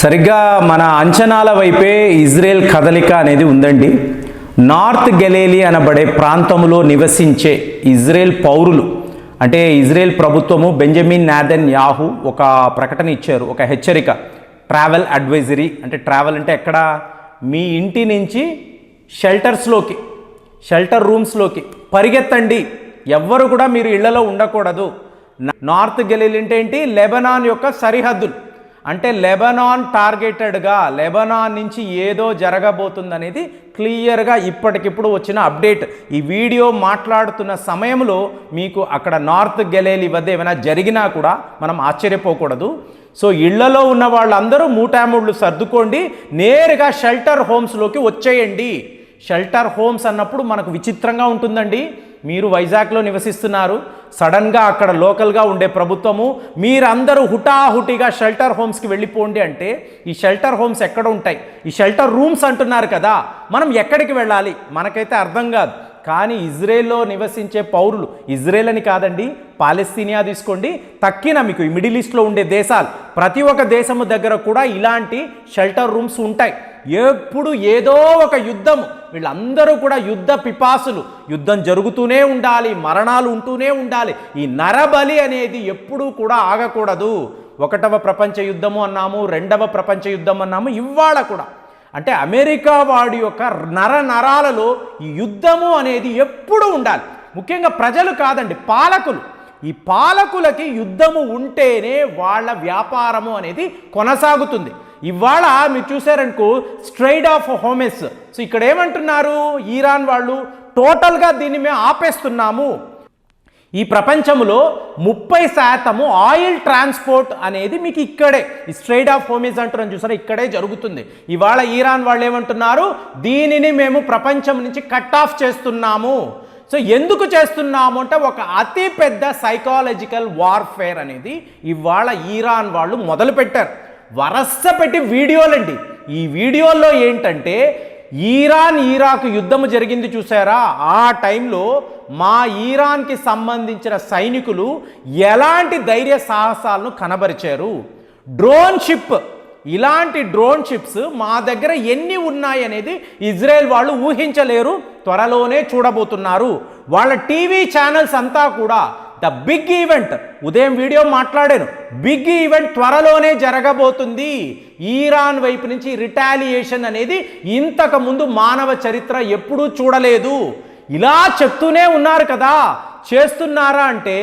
సరిగ్గా మన అంచనాల వైపే ఇజ్రాయెల్ కదలిక అనేది ఉందండి. నార్త్ గెలేలి అనబడే ప్రాంతంలో నివసించే ఇజ్రాయెల్ పౌరులు అంటే ఇజ్రాయెల్ ప్రభుత్వము బెంజమిన్ నాదన్ యాహు ఒక ప్రకటన ఇచ్చారు ఒక హెచ్చరిక. ట్రావెల్ అడ్వైజరీ అంటే ట్రావెల్ అంటే ఎక్కడ? మీ ఇంటి నుంచి షెల్టర్స్లోకి షెల్టర్ రూమ్స్లోకి పరిగెత్తండి. ఎవ్వరు కూడా మీరు ఇళ్ళలో ఉండకూడదు. నార్త్ గెలీలు అంటే ఏంటి? లెబనాన్ యొక్క సరిహద్దులు. అంటే లెబనాన్ టార్గెటెడ్గా లెబనాన్ నుంచి ఏదో జరగబోతుందనేది క్లియర్గా ఇప్పటికిప్పుడు వచ్చిన అప్డేట్. ఈ వీడియో మాట్లాడుతున్న సమయంలో మీకు అక్కడ నార్త్ గెలేలి వద్ద ఏమైనా జరిగినా కూడా మనం ఆశ్చర్యపోకూడదు. సో ఇళ్ళలో ఉన్న వాళ్ళందరూ మూటాముళ్ళు సర్దుకోండి నేరుగా షెల్టర్ హోమ్స్లోకి వచ్చేయండి. షెల్టర్ హోమ్స్ అన్నప్పుడు మనకు విచిత్రంగా ఉంటుందండి. మీరు వైజాగ్లో నివసిస్తున్నారు. సడన్గా అక్కడ లోకల్గా ఉండే ప్రభుత్వము మీరందరూ హుటాహుటిగా షెల్టర్ హోమ్స్కి వెళ్ళిపోండి అంటే ఈ షెల్టర్ హోమ్స్ ఎక్కడ ఉంటాయి? ఈ షెల్టర్ రూమ్స్ అంటున్నారు కదా మనం ఎక్కడికి వెళ్ళాలి? మనకైతే అర్థం కాదు. కానీ ఇజ్రాయెల్లో నివసించే పౌరులు ఇజ్రాయెల్ అని కాదండి పాలస్తీనియా తీసుకోండి. తక్కిన మీకు ఈ మిడిల్ ఈస్ట్లో ఉండే దేశాలు ప్రతి ఒక్క దేశము దగ్గర కూడా ఇలాంటి షెల్టర్ రూమ్స్ ఉంటాయి. ఎప్పుడు ఏదో ఒక యుద్ధం వీళ్ళందరూ కూడా యుద్ధ పిపాసులు. యుద్ధం జరుగుతూనే ఉండాలి మరణాలు ఉంటూనే ఉండాలి. ఈ నరబలి అనేది ఎప్పుడూ కూడా ఆగకూడదు. ఒకటవ ప్రపంచ యుద్ధము అన్నాము రెండవ ప్రపంచ యుద్ధం అన్నాము ఇవాళ కూడా. అంటే అమెరికా వాడి యొక్క నర నరాలలో ఈ యుద్ధము అనేది ఎప్పుడూ ఉండాలి. ముఖ్యంగా ప్రజలు కాదండి పాలకులు. ఈ పాలకులకి యుద్ధము ఉంటేనే వాళ్ళ వ్యాపారము అనేది కొనసాగుతుంది. ఇవాళ మీరు చూసారనుకో స్ట్రైడ్ ఆఫ్ హోమెస్ సో ఇక్కడ ఏమంటున్నారు? ఈరాన్ వాళ్ళు టోటల్గా దీన్ని మేము ఆపేస్తున్నాము. ఈ ప్రపంచంలో ముప్పై శాతము ఆయిల్ ట్రాన్స్పోర్ట్ అనేది మీకు ఇక్కడే స్ట్రైట్ ఆఫ్ హోమేజ్ అంటున్నాను చూసారా? ఇక్కడే జరుగుతుంది. ఇవాళ ఈరాన్ వాళ్ళు ఏమంటున్నారు? దీనిని మేము ప్రపంచం నుంచి కట్ ఆఫ్ చేస్తున్నాము. సో ఎందుకు చేస్తున్నాము అంటే ఒక అతిపెద్ద సైకాలజికల్ వార్ఫేర్ అనేది ఇవాళ ఈరాన్ వాళ్ళు మొదలుపెట్టారు. వరస పెట్టి వీడియోలండి. ఈ వీడియోల్లో ఏంటంటే ఈరాన్ ఇరాక్ యుద్ధం జరిగింది చూసారా? ఆ టైంలో మా ఈరాన్కి సంబంధించిన సైనికులు ఎలాంటి ధైర్య సాహసాలను కనబరిచారు? డ్రోన్ షిప్ ఇలాంటి డ్రోన్ షిప్స్ మా దగ్గర ఎన్ని ఉన్నాయనేది ఇజ్రాయెల్ వాళ్ళు ఊహించలేరు. త్వరలోనే చూడబోతున్నారు. వాళ్ళ టీవీ ఛానల్స్ అంతా కూడా ద బిగ్ ఈవెంట్. ఉదయం వీడియో మాట్లాడాను. బిగ్ ఈవెంట్ త్వరలోనే జరగబోతుంది. ఈరాన్ వైపు నుంచి రిటాలియేషన్ అనేది ఇంతకు ముందు మానవ చరిత్ర ఎప్పుడూ చూడలేదు. ఇలా చెప్తూనే ఉన్నారు కదా. చేస్తున్నారా అంటే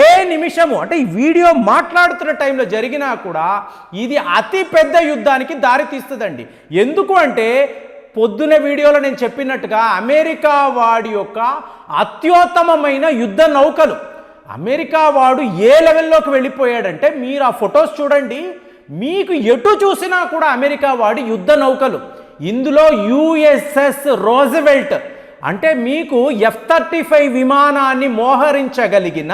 ఏ నిమిషము అంటే ఈ వీడియో మాట్లాడుతున్న టైంలో జరిగినా కూడా ఇది అతి పెద్ద యుద్ధానికి దారి తీస్తుందండి. ఎందుకు అంటే పొద్దున వీడియోలో నేను చెప్పినట్టుగా అమెరికా వాడి యొక్క అత్యుత్తమమైన యుద్ధ నౌకలు అమెరికా వాడు ఏ లెవెల్లోకి వెళ్ళిపోయాడంటే మీరు ఆ ఫొటోస్ చూడండి. మీకు ఎటు చూసినా కూడా అమెరికా వాడి యుద్ధ నౌకలు. ఇందులో యుఎస్ఎస్ రోజవెల్ట్ అంటే మీకు ఎఫ్ థర్టీ ఫైవ్ విమానాన్ని మోహరించగలిగిన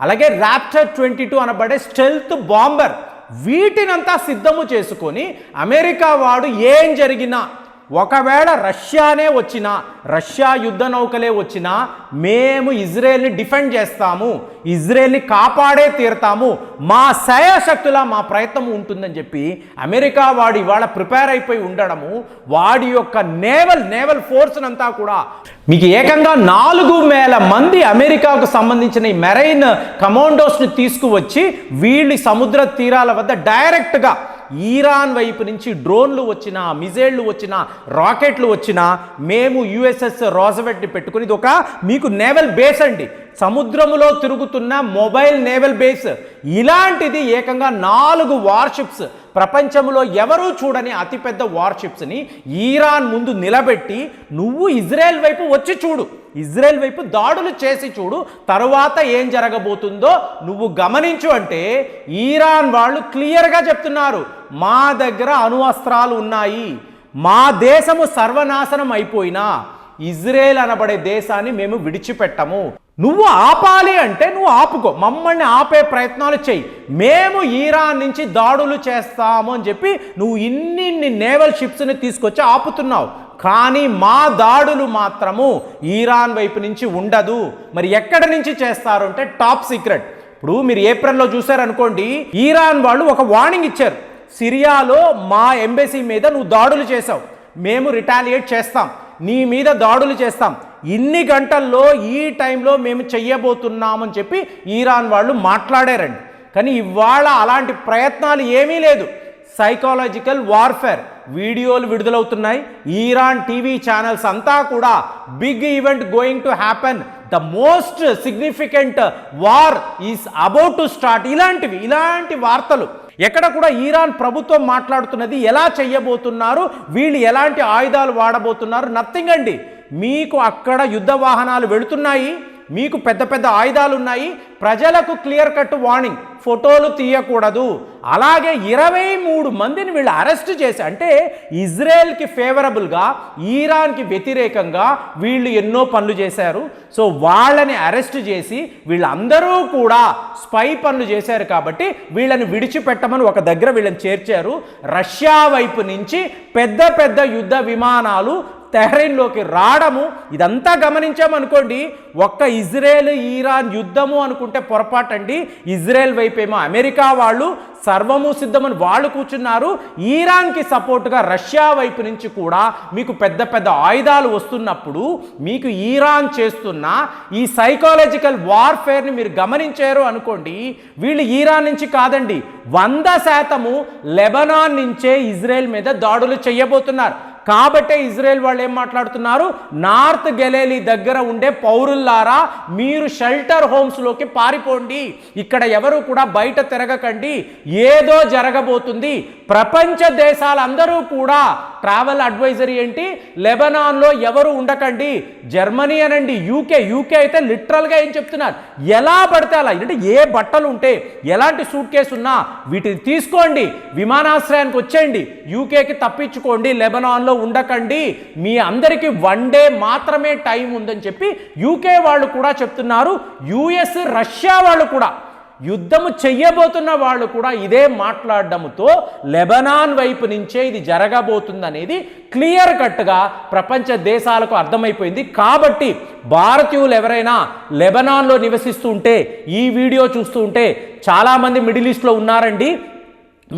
అలాగే ర్యాప్టర్ ట్వంటీ టూ అనబడే స్టెల్త్ బాంబర్ వీటినంతా సిద్ధము చేసుకొని అమెరికా వాడు ఏం జరిగినా ఒకవేళ రష్యానే వచ్చినా రష్యా యుద్ధ నౌకలే వచ్చినా మేము ఇజ్రాయెల్ని డిఫెండ్ చేస్తాము ఇజ్రాయెల్ని కాపాడే తీరుతాము మా శక్తుల మా ప్రయత్నం ఉంటుందని చెప్పి అమెరికా వాడు ఇవాళ ప్రిపేర్ అయిపోయి ఉండడము వాడి యొక్క నేవల్ నేవల్ ఫోర్స్నంతా కూడా మీకు ఏకంగా నాలుగు వేల మంది అమెరికాకు సంబంధించిన ఈ మెరైన్ కమాండోస్ని తీసుకువచ్చి వీళ్ళు సముద్ర తీరాల వద్ద డైరెక్ట్గా ఈరాన్ వైపు నుంచి డ్రోన్లు వచ్చినా మిజైళ్ళు వచ్చినా రాకెట్లు వచ్చినా మేము యుఎస్ఎస్ రాజవెట్ని పెట్టుకుని ఇది ఒక మీకు నేవల్ బేస్ అండి. సముద్రములో తిరుగుతున్న మొబైల్ నేవల్ బేస్. ఇలాంటిది ఏకంగా నాలుగు వార్షిప్స్. ప్రపంచంలో ఎవరూ చూడని అతిపెద్ద వార్షిప్స్ని ఈరాన్ ముందు నిలబెట్టి నువ్వు ఇజ్రాయెల్ వైపు వచ్చి చూడు. ఇజ్రాయెల్ వైపు దాడులు చేసి చూడు. తరువాత ఏం జరగబోతుందో నువ్వు గమనించు అంటే ఈరాన్ వాళ్ళు క్లియర్గా చెప్తున్నారు. మా దగ్గర అణువస్త్రాలు ఉన్నాయి. మా దేశము సర్వనాశనం అయిపోయినా ఇజ్రాయెల్ అనబడే దేశాన్ని మేము విడిచిపెట్టము. నువ్వు ఆపాలి అంటే నువ్వు ఆపుకో. మమ్మల్ని ఆపే ప్రయత్నాలు చెయ్యి మేము ఈరాన్ నుంచి దాడులు చేస్తాము అని చెప్పి నువ్వు ఇన్ని నేవల్ షిప్స్ని తీసుకొచ్చి ఆపుతున్నావు. కానీ మా దాడులు మాత్రము ఈరాన్ వైపు నుంచి ఉండదు. మరి ఎక్కడి నుంచి చేస్తారు అంటే టాప్ సీక్రెట్. ఇప్పుడు మీరు ఏప్రిల్లో చూసారనుకోండి ఈరాన్ వాళ్ళు ఒక వార్నింగ్ ఇచ్చారు. సిరియాలో మా ఎంబసీ మీద నువ్వు దాడులు చేసావు మేము రిటాలియేట్ చేస్తాం. నీ మీద దాడులు చేస్తాం. ఇన్ని గంటల్లో ఈ టైంలో మేము చెయ్యబోతున్నామని చెప్పి ఈరాన్ వాళ్ళు మాట్లాడారండి. కానీ ఇవాళ అలాంటి ప్రయత్నాలు ఏమీ లేదు. సైకాలజికల్ వార్ఫేర్ వీడియోలు విడుదలవుతున్నాయి. ఈరాన్ టీవీ ఛానల్స్ అంతా కూడా big event going to happen. The most significant war is about to start. ఇలాంటివి ఇలాంటి వార్తలు ఎక్కడ కూడా ఈరాన్ ప్రభుత్వం మాట్లాడుతున్నది ఎలా చేయబోతున్నారు వీళ్ళు ఎలాంటి ఆయుధాలు వాడబోతున్నారు నథింగ్ అండి. మీకు అక్కడ యుద్ధ వాహనాలు వెళుతున్నాయి మీకు పెద్ద పెద్ద ఆయుధాలు ఉన్నాయి ప్రజలకు క్లియర్ కట్ వార్నింగ్ ఫోటోలు తీయకూడదు. అలాగే ఇరవై మూడు మందిని వీళ్ళు అరెస్ట్ చేసి అంటే ఇజ్రాయెల్కి ఫేవరబుల్గా ఈరాన్కి వ్యతిరేకంగా వీళ్ళు ఎన్నో పనులు చేశారు. సో వాళ్ళని అరెస్ట్ చేసి వీళ్ళందరూ కూడా స్పై పనులు చేశారు కాబట్టి వీళ్ళని విడిచిపెట్టమని ఒక దగ్గర వీళ్ళని చేర్చారు. రష్యా వైపు నుంచి పెద్ద పెద్ద యుద్ధ విమానాలు తెహ్రైన్లోకి రావడము ఇదంతా గమనించామనుకోండి ఒక్క ఇజ్రాయెల్ ఈరాన్ యుద్ధము అనుకుంటే పొరపాటండి. ఇజ్రాయెల్ వైపేమో అమెరికా వాళ్ళు సర్వము సిద్ధమని వాళ్ళు కూర్చున్నారు. ఈరాన్కి సపోర్టుగా రష్యా వైపు నుంచి కూడా మీకు పెద్ద పెద్ద ఆయుధాలు వస్తున్నప్పుడు మీకు ఈరాన్ చేస్తున్న ఈ సైకాలజికల్ వార్ఫేర్ని మీరు గమనించారు అనుకోండి వీళ్ళు ఈరాన్ నుంచి కాదండి వంద శాతము లెబనాన్ నుంచే ఇజ్రాయెల్ మీద దాడులు చేయబోతున్నారు. కాబట్టే ఇజ్రాయెల్ వాళ్ళు ఏం మాట్లాడుతున్నారు? నార్త్ గెలేలి దగ్గర ఉండే పౌరుల్లారా మీరు షెల్టర్ హోమ్స్లోకి పారిపోండి. ఇక్కడ ఎవరు కూడా బయట తిరగకండి. ఏదో జరగబోతుంది. ప్రపంచ దేశాలందరూ కూడా ట్రావెల్ అడ్వైజరీ ఏంటి? లెబనాన్లో ఎవరు ఉండకండి. జర్మనీ అనండి యూకే యూకే అయితే లిటరల్గా ఏం చెప్తున్నారు? ఎలా పడితే అలా. అంటే ఏ బట్టలు ఉంటే ఎలాంటి సూట్ కేసు ఉన్నా వీటిని తీసుకోండి. విమానాశ్రయానికి వచ్చేయండి. యూకేకి తప్పించుకోండి. లెబనాన్లో ఉండకండి. మీ అందరికీ వన్ డే మాత్రమే టైం ఉందని చెప్పి యూకే వాళ్ళు కూడా చెప్తున్నారు. యుఎస్ రష్యా వాళ్ళు కూడా. యుద్ధము చెయ్యబోతున్న వాళ్ళు కూడా ఇదే మాట్లాడడంతో లెబనాన్ వైపు నుంచే ఇది జరగబోతుందనేది క్లియర్ కట్గా ప్రపంచ దేశాలకు అర్థమైపోయింది. కాబట్టి భారతీయులు ఎవరైనా లెబనాన్లో నివసిస్తూ ఉంటే ఈ వీడియో చూస్తూ ఉంటే చాలామంది మిడిల్ ఈస్ట్లో ఉన్నారండి.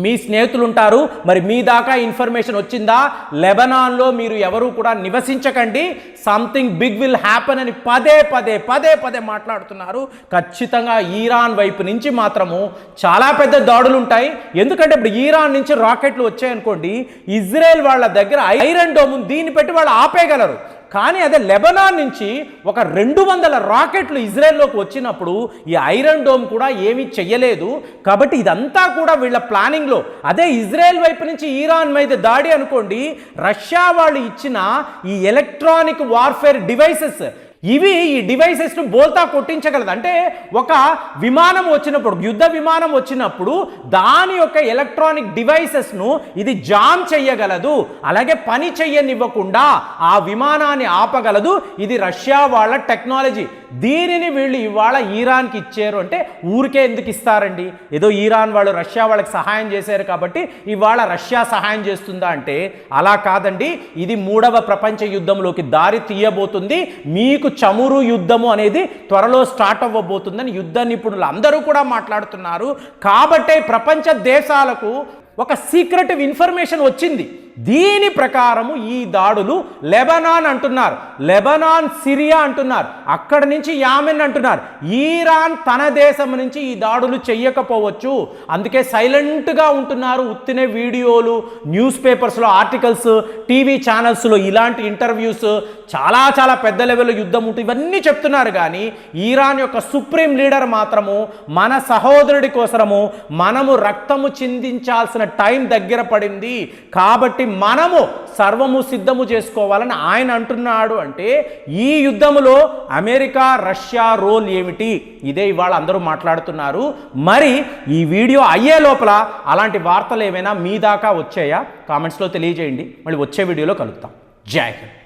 మీ స్నేహితులు ఉంటారు మరి మీ దాకా ఇన్ఫర్మేషన్ వచ్చిందా? లెబనాన్లో మీరు ఎవరు కూడా నివసించకండి. సంథింగ్ బిగ్ విల్ హ్యాపన్ అని పదే పదే పదే పదే మాట్లాడుతున్నారు. ఖచ్చితంగా ఈరాన్ వైపు నుంచి మాత్రము చాలా పెద్ద దాడులు ఉంటాయి ఎందుకంటే ఇప్పుడు ఈరాన్ నుంచి రాకెట్లు వచ్చాయనుకోండి ఇజ్రాయెల్ వాళ్ళ దగ్గర ఐరన్ డోమ్ దీన్ని పెట్టి వాళ్ళు ఆపేయగలరు. కానీ అదే లెబనాన్ నుంచి ఒక రెండు వందల రాకెట్లు ఇజ్రాయెల్లోకి వచ్చినప్పుడు ఈ ఐరన్ డోమ్ కూడా ఏమీ చెయ్యలేదు. కాబట్టి ఇదంతా కూడా వీళ్ళ ప్లానింగ్లో. అదే ఇజ్రాయెల్ వైపు నుంచి ఈరాన్ మీద దాడి అనుకోండి రష్యా వాళ్ళు ఇచ్చిన ఈ ఎలక్ట్రానిక్ వార్ఫేర్ డివైసెస్ ఇవి ఈ డివైసెస్ను బోల్తా కొట్టించగలదు. అంటే ఒక విమానం వచ్చినప్పుడు యుద్ధ విమానం వచ్చినప్పుడు దాని యొక్క ఎలక్ట్రానిక్ డివైసెస్ను ఇది జామ్ చెయ్యగలదు. అలాగే పని చెయ్యనివ్వకుండా ఆ విమానాన్ని ఆపగలదు. ఇది రష్యా వాళ్ళ టెక్నాలజీ దీనిని వీళ్ళు ఇవాళ ఈరాన్కి ఇచ్చారు అంటే ఊరికే ఎందుకు ఇస్తారండి? ఏదో ఈరాన్ వాళ్ళు రష్యా వాళ్ళకి సహాయం చేశారు కాబట్టి ఇవాళ రష్యా సహాయం చేస్తుందా అంటే అలా కాదండి. ఇది మూడవ ప్రపంచ యుద్ధంలోకి దారి తీయబోతుంది. మీకు చమురు యుద్ధము అనేది త్వరలో స్టార్ట్ అవ్వబోతుందని యుద్ధ నిపుణులు అందరూ కూడా మాట్లాడుతున్నారు. కాబట్టే ప్రపంచ దేశాలకు ఒక సీక్రెటివ్ ఇన్ఫర్మేషన్ వచ్చింది. దీని ప్రకారము ఈ దాడులు లెబనాన్ అంటున్నారు. లెబనాన్ సిరియా అంటున్నారు. అక్కడి నుంచి యామెన్ అంటున్నారు. ఈరాన్ తన దేశం నుంచి ఈ దాడులు చెయ్యకపోవచ్చు. అందుకే సైలెంట్గా ఉంటున్నారు ఉత్తినే వీడియోలు న్యూస్ పేపర్స్లో ఆర్టికల్స్ టీవీ ఛానల్స్లో ఇలాంటి ఇంటర్వ్యూస్ చాలా చాలా పెద్ద లెవెల్లో యుద్ధం ఉంటుంది ఇవన్నీ చెప్తున్నారు. కానీ ఈరాన్ యొక్క సుప్రీం లీడర్ మాత్రము మన సహోదరుడి కోసరము మనము రక్తము చిందించాల్సిన టైం దగ్గర పడింది. కాబట్టి కాబట్టి మనము సర్వము సిద్ధము చేసుకోవాలని ఆయన అంటున్నాడు అంటే ఈ యుద్ధములో అమెరికా రష్యా రోల్ ఏమిటి? ఇదే ఇవాళ అందరూ మాట్లాడుతున్నారు. మరి ఈ వీడియో అయ్యే లోపల అలాంటి వార్తలు ఏమైనా మీ దాకా వచ్చాయా? కామెంట్స్లో తెలియజేయండి. మళ్ళీ వచ్చే వీడియోలో కలుగుతాం జై హింద్.